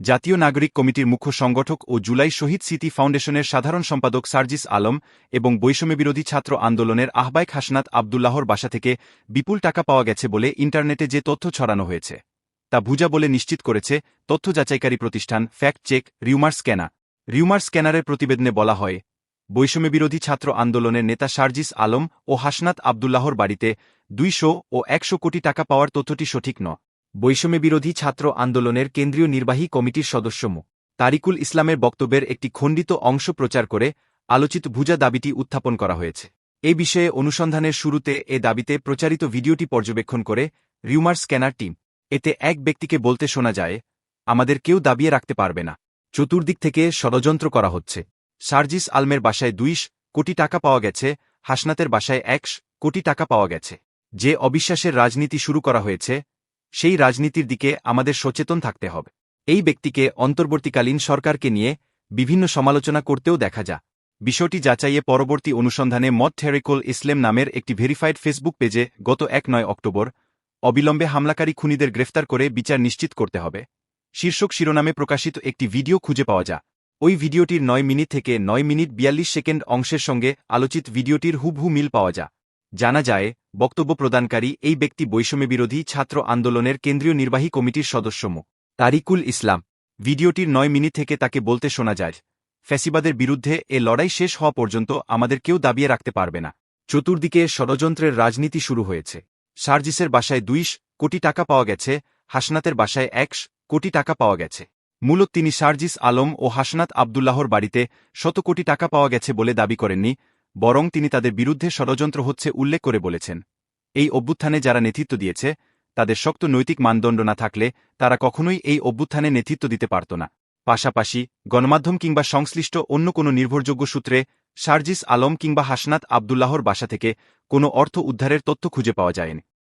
জাতীয় নাগরিক কমিটির মুখ্য সংগঠক ও জুলাই শহীদ স্মৃতি ফাউন্ডেশনের সাধারণ সম্পাদক সার্জিস আলম এবং বৈষম্যবিরোধী ছাত্র আন্দোলনের আহ্বায়ক হাসনাত আবদুল্লাহর বাসা থেকে বিপুল টাকা পাওয়া গেছে বলে ইন্টারনেটে যে তথ্য ছড়ানো হয়েছে, তা ভুজা বলে নিশ্চিত করেছে তথ্য যাচাইকারী প্রতিষ্ঠান fact check rumour scanner rumour স্ক্যানারের প্রতিবেদনে বলা হয়, বৈষম্যবিরোধী ছাত্র আন্দোলনের নেতা সার্জিস আলম ও হাসনাত আবদুল্লাহর বাড়িতে দুইশো ও একশো কোটি টাকা পাওয়ার তথ্যটি সঠিক ন বৈষম্যবিরোধী ছাত্র আন্দোলনের কেন্দ্রীয় নির্বাহী কমিটির সদস্য মো. তারিকুল ইসলামের বক্তব্যের একটি খণ্ডিত অংশ প্রচার করে আলোচিত ভুজা দাবিটি উত্থাপন করা হয়েছে। এ বিষয়ে অনুসন্ধানের শুরুতে এ দাবিতে প্রচারিত ভিডিওটি পর্যবেক্ষণ করে রিউমার স্ক্যানার টিম। এতে এক ব্যক্তিকে বলতে শোনা যায়, আমাদের কেউ দাবিয়ে রাখতে পারবে না। চতুর্দিক থেকে ষড়যন্ত্র করা হচ্ছে। সার্জিস আলমের বাসায় দুইশ কোটি টাকা পাওয়া গেছে, হাসনাতের বাসায় একশ কোটি টাকা পাওয়া গেছে। যে অবিশ্বাসের রাজনীতি শুরু করা হয়েছে সেই রাজনীতির দিকে আমাদের সচেতন থাকতে হবে। এই ব্যক্তিকে অন্তর্বর্তীকালীন সরকারকে নিয়ে বিভিন্ন সমালোচনা করতেও দেখা যা। বিষয়টি যাচাইয়ে পরবর্তী অনুসন্ধানে মদ থেরিকল ইসলাম নামের একটি ভেরিফাইড ফেসবুক পেজে গত এক নয় অক্টোবর অবিলম্বে হামলাকারী খুনিদের গ্রেফতার করে বিচার নিশ্চিত করতে হবে। শীর্ষক শিরোনামে প্রকাশিত একটি ভিডিও খুঁজে পাওয়া যা। ওই ভিডিওটির নয় মিনিট থেকে নয় মিনিট বিয়াল্লিশ সেকেন্ড অংশের সঙ্গে আলোচিত ভিডিওটির হুবহু মিল পাওয়া যা। জানা যায়, বক্তব্য প্রদানকারী এই ব্যক্তি বৈষম্যবিরোধী ছাত্র আন্দোলনের কেন্দ্রীয় নির্বাহী কমিটির সদস্য মো তারিকুল ইসলাম। ভিডিওটির নয় মিনিট থেকে তাকে বলতে শোনা যায়, ফ্যাসিবাদের বিরুদ্ধে এ লড়াই শেষ হওয়া পর্যন্ত আমাদের কেউ দাবিয়ে রাখতে পারবে না। চতুর্দিকে ষড়যন্ত্রের রাজনীতি শুরু হয়েছে। সার্জিসের বাসায় দুইশ কোটি টাকা পাওয়া গেছে, হাসনাতের বাসায় একশ কোটি টাকা পাওয়া গেছে। মূলত তিনি সার্জিস আলম ও হাসনাত আবদুল্লাহর বাড়িতে শত কোটি টাকা পাওয়া গেছে বলে দাবি করেননি বরং তিনি তাদের বিরুদ্ধে ষড়যন্ত্র হচ্ছে উল্লেখ করে বলেছেন। এই অভ্যুত্থানে যারা নেতৃত্ব দিয়েছে, তাদের শক্ত নৈতিক মানদণ্ড না থাকলে তারা কখনোই এই অভ্যুত্থানে নেতৃত্ব দিতে পারত না। পাশাপাশি গণমাধ্যম কিংবা সংশ্লিষ্ট অন্য কোনো নির্ভরযোগ্য সূত্রে সার্জিস আলম কিংবা হাসনাত আবদুল্লাহর বাসা থেকে কোনো অর্থ উদ্ধারের তথ্য খুঁজে পাওয়া যায়নি।